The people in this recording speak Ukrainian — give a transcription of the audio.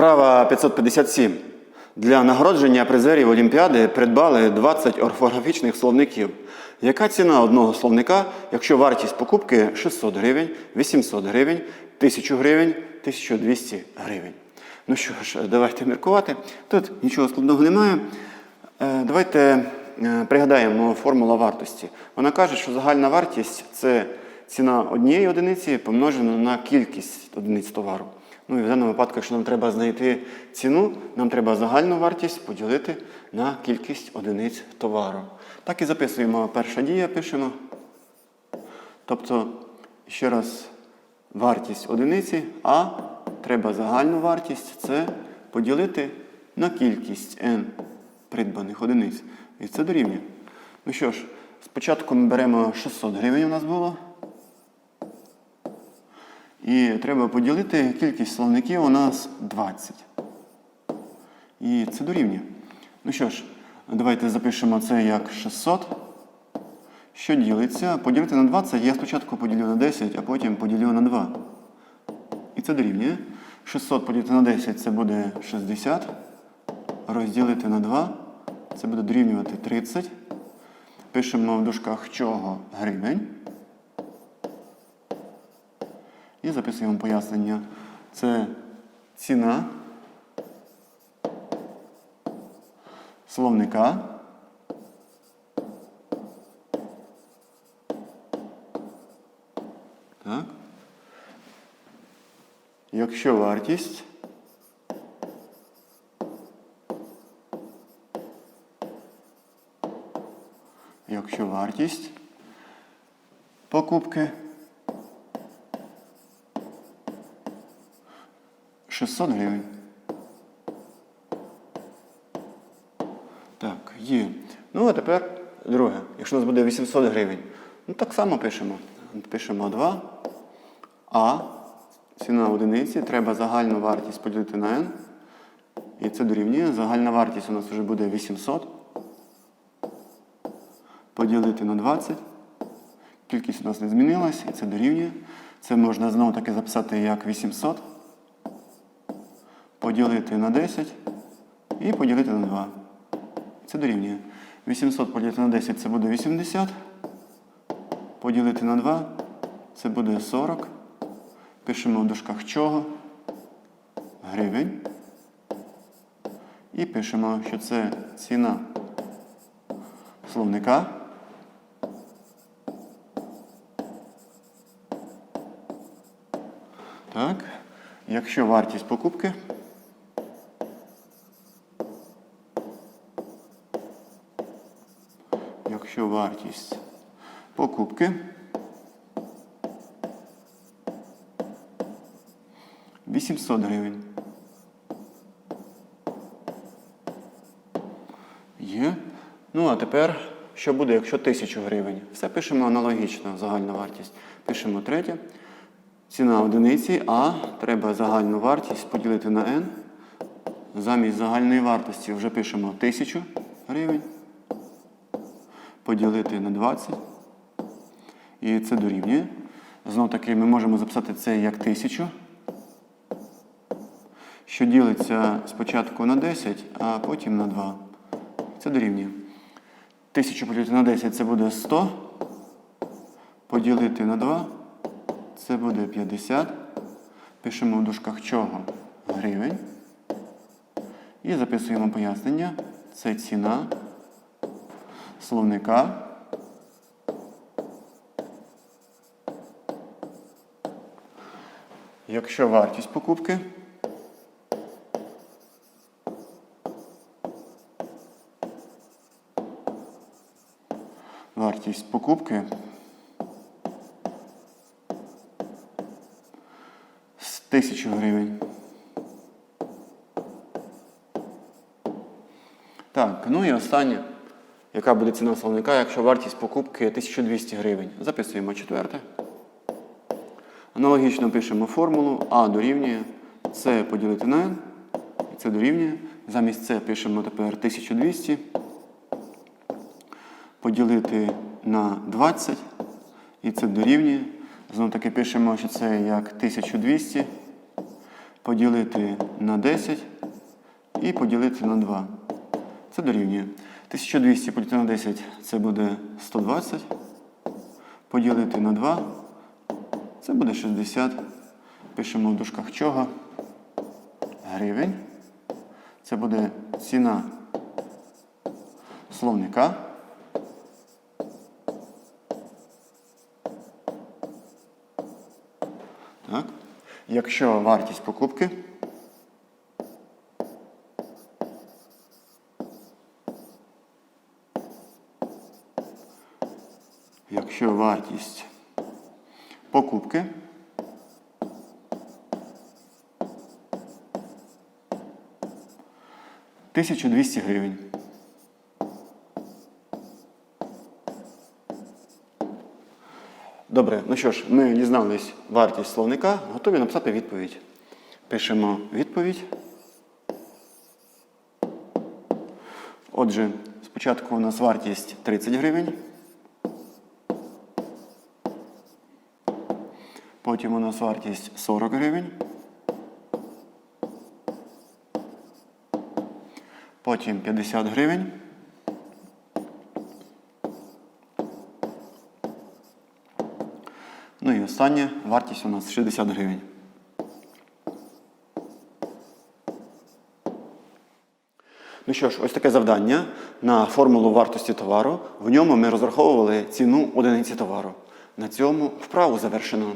Вправа 557. Для нагородження призерів Олімпіади придбали 20 орфографічних словників. Яка ціна одного словника, якщо вартість покупки 600 гривень, 800 гривень, 1000 гривень, 1200 гривень? Ну що ж, давайте міркувати. Тут нічого складного немає. Е, Давайте е, пригадаємо формула вартості. Вона каже, що загальна вартість це ціна однієї одиниці помножена на кількість одиниць товару. Ну і в даному випадку, якщо нам треба знайти ціну, нам треба загальну вартість поділити на кількість одиниць товару. Так і записуємо перша дія, пишемо. Тобто, ще раз, вартість одиниці, а треба загальну вартість це поділити на кількість n придбаних одиниць. І це дорівнює. Ну що ж, спочатку ми беремо 600 гривень у нас було. І треба поділити кількість словників у нас 20. І це дорівнює. Ну що ж, давайте запишемо це як 600. Що ділиться? Поділити на 20 я спочатку поділю на 10, а потім поділю на 2. І це дорівнює. 600 поділити на 10 це буде 60. Розділити на 2 це буде дорівнювати 30. Пишемо в дужках чого гривень. І записуємо пояснення. Це ціна словника. Так. Якщо вартість якщо вартість покупки 600 гривень. Так, є. Ну, а тепер друге. Якщо у нас буде 800 гривень, ну так само пишемо. Пишемо 2. А ціна одиниці, треба загальну вартість поділити на n. І це дорівнює. Загальна вартість у нас вже буде 800. Поділити на 20. Кількість у нас не змінилась, і це дорівнює. Це можна знову таки записати як 800 поділити на 10 і поділити на 2. Це дорівнює. 800 поділити на 10 це буде 80. Поділити на 2 це буде 40. Пишемо в дужках чого? Гривень. І пишемо, що це ціна словника. Так. Якщо вартість покупки Якщо вартість покупки 800 гривень. Є. Ну, а тепер, що буде, якщо 1000 гривень? Все пишемо аналогічно, загальна вартість. Пишемо третє. Ціна одиниці, а треба загальну вартість поділити на n. Замість загальної вартості вже пишемо 1000 гривень поділити на 20. І це дорівнює. Знову таки ми можемо записати це як 1000, що ділиться спочатку на 10, а потім на 2. Це дорівнює. 1000 поділити на 10 це буде 100. Поділити на 2 це буде 50. Пишемо в дужках чого гривень. І записуємо пояснення. Це ціна словника. Якщо вартість покупки вартість покупки з 1000 гривень. Так, ну і останнє. Яка буде ціна словника, якщо вартість покупки 1200 гривень? Записуємо четверте. Аналогічно пишемо формулу А дорівнює С поділити на N. І це дорівнює. Замість С пишемо тепер 1200. Поділити на 20. І це дорівнює. Знову таки пишемо, що це як 1200. поділити на 10 і поділити на 2. Це дорівнює. 1200 поділити на 10 це буде 120. Поділити на 2 це буде 60. Пишемо в дужках чого. Гривень. Це буде ціна словника. Так. Якщо вартість покупки Якщо вартість покупки Тисячу двісті гривень. Добре, ну що ж, ми дізнались вартість словника, готові написати відповідь. Пишемо відповідь. Отже, спочатку у нас вартість 30 гривень. Потім у нас вартість 40 гривень. Потім 50 гривень. Ну і остання вартість у нас 60 гривень. Ну що ж, ось таке завдання на формулу вартості товару. В ньому ми розраховували ціну одиниці товару. На цьому вправу завершено.